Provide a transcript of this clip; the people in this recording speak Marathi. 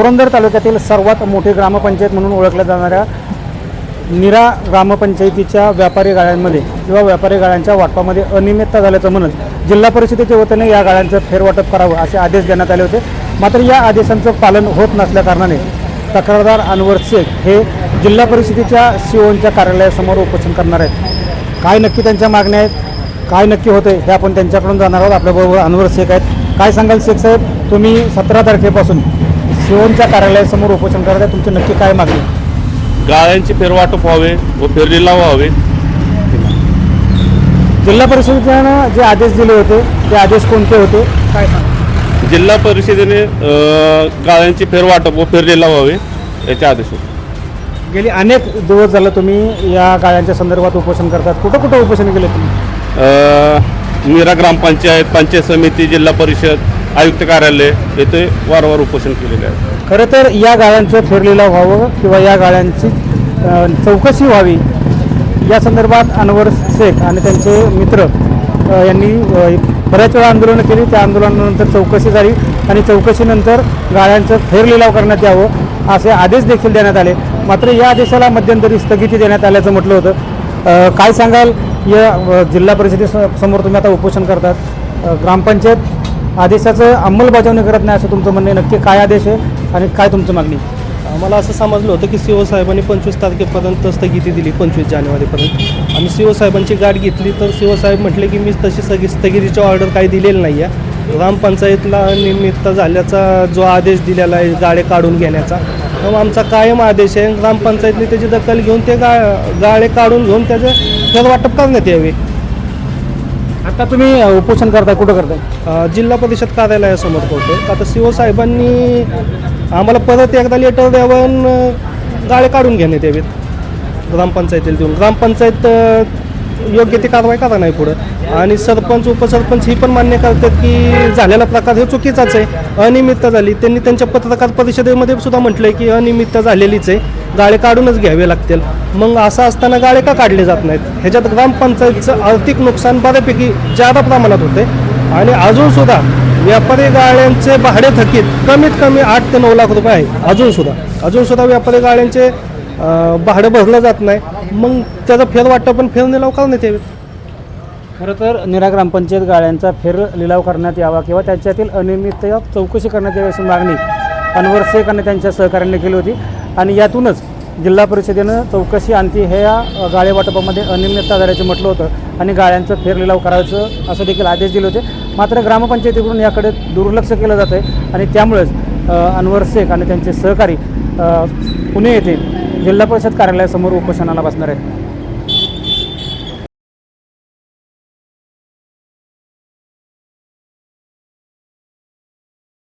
पुरंदर तालुक्यातील सर्वात मोठी ग्रामपंचायत म्हणून ओळखल्या जाणाऱ्या निरा ग्रामपंचायतीच्या व्यापारी गाळ्यांमध्ये किंवा व्यापारी गाळ्यांच्या वाटपामध्ये अनियमितता झाल्याचं म्हणत जिल्हा परिषदेच्या वतीने या गाळ्यांचं फेरवाटप करावं असे आदेश देण्यात आले होते. मात्र या आदेशांचं पालन होत नसल्याकारणाने तक्रारदार अनवर शेख हे जिल्हा परिषदेच्या सीओच्या कार्यालयासमोर उपोषण करणार आहेत. काय नक्की त्यांच्या मागण्या आहेत? काय नक्की होते हे आपण त्यांच्याकडून जाणार आहोत. आपल्याबरोबर अनवर शेख आहेत. काय सांगाल शेख साहेब? तुम्ही सतरा तारखेपासून सीओच्या कार्यालयासमोर उपोषण करत आहे. तुमची नक्की काय मागणी? गाळ्यांचे फेरवाटप व्हावे व फेरलिलाव व्हावे. जिल्हा परिषदेनं जे आदेश दिले होते ते आदेश कोणते होते? काय सांगा? जिल्हा परिषदेने गाळ्यांचे फेरवाटप व फेरलिलाव व्हावे याचे आदेश होते. गेली अनेक दिवस झालं तुम्ही या गाळ्यांच्या संदर्भात उपोषण करतात. कुठं कुठं उपोषण केले तुम्ही? मीरा ग्रामपंचायत पंचायत समिती जिल्हा परिषद आयुक्त कार्यालय येथे वारंवार उपोषण केलेले आहे. खरं तर या गाळ्यांचं फेरलिलाव व्हावं किंवा या गाळ्यांची अ, चौकशी व्हावी या संदर्भात अनवर शेख आणि त्यांचे मित्र अ, यांनी अ, बऱ्याच वेळा आंदोलनं केली. त्या आंदोलनानंतर चौकशी झाली आणि चौकशीनंतर गाळ्यांचं फेरलिलाव करण्यात यावं असे आदेश देखील देण्यात आले. मात्र या आदेशाला मध्यंतरी स्थगिती देण्यात आल्याचं म्हटलं होतं. अ, काय सांगाल? या अ, जिल्हा परिषदेसमोर तुम्ही आता उपोषण करतात. अ, ग्रामपंचायत आदेशाचं अंमलबजावणी करत नाही असं तुमचं म्हणणं आहे. नक्की काय आदेश आहे आणि काय तुमचं मागणी आम्हाला असं समजलं होतं की सी ओ साहेबांनी पंचवीस तारखेपर्यंत स्थगिती दिली पंचवीस जानेवारीपर्यंत. आम्ही सी ओ साहेबांची गाठ घेतली तर सी ओ साहेब म्हटले की मी तशी सगळी स्थगितीची ऑर्डर काही दिलेली नाही आहे ग्रामपंचायतला निमित्त झाल्याचा जो आदेश दिलेला आहे गाळे काढून घेण्याचा तो आमचा कायम आदेश आहे. ग्रामपंचायतने त्याची दखल घेऊन ते गा गाळे काढून घेऊन त्याचे फेरवाटप करण्यात यावे. आता तुम्ही उपोषण करताय कुठं करताय? अ, जिल्हा परिषद कार्यालयासमोर करतो आता सी ओ साहेबांनी आम्हाला परत एकदा लेटर द्यावं आणि, अ, गाळे काढून घेण्यात यावेत ग्रामपंचायतीला देऊन. ग्रामपंचायत अ, योग्य ती कारवाई करा नाही पुढं. आणि सरपंच उपसरपंच ही पण मान्य करतात की झालेला प्रकार हे चुकीचाच आहे. अनियमितता झाली. त्यांनी त्यांच्या पत्रकार परिषदेमध्ये सुद्धा म्हटलंय की अनियमितता झालेलीच आहे. गाळे काढूनच घ्यावे लागतील. मग असं असताना गाळे का काढले जात नाहीत? ह्याच्यात ग्रामपंचायतचं आर्थिक नुकसान बऱ्यापैकी जादा प्रमाणात होते आणि अजून सुद्धा व्यापारी गाळ्यांचे भाडे थकीत कमीत कमी आठ ते नऊ लाख रुपये आहे. अजून सुद्धा. अजून सुद्धा व्यापारी गाळ्यांचे भाडं भरलं जात नाही. मग त्याचा फेर वाटतं पण फेर निलाव नाही यावेत खरं तर निरा ग्रामपंचायत गाळ्यांचा फेर लिलाव करण्यात यावा किंवा त्याच्यातील अनियमित चौकशी करण्यात यावी अशी मागणी अनवर शेख आणि त्यांच्या सहकार्याने केली होती. आणि यातूनच जिल्हा परिषदेनं चौकशी आणती हे या गाळे वाटपामध्ये अनियमितता झाल्याचं म्हटलं होतं आणि गाळ्यांचं फेर लिलाव करायचं असं देखील आदेश दिले होते. मात्र ग्रामपंचायतीकडून याकडे दुर्लक्ष केलं जातं आहे आणि त्यामुळेच अनवर शेख आणि त्यांचे सहकारी पुणे येथे जिल्हा परिषद कार्यालयासमोर उपोषणाला बसणार आहेत.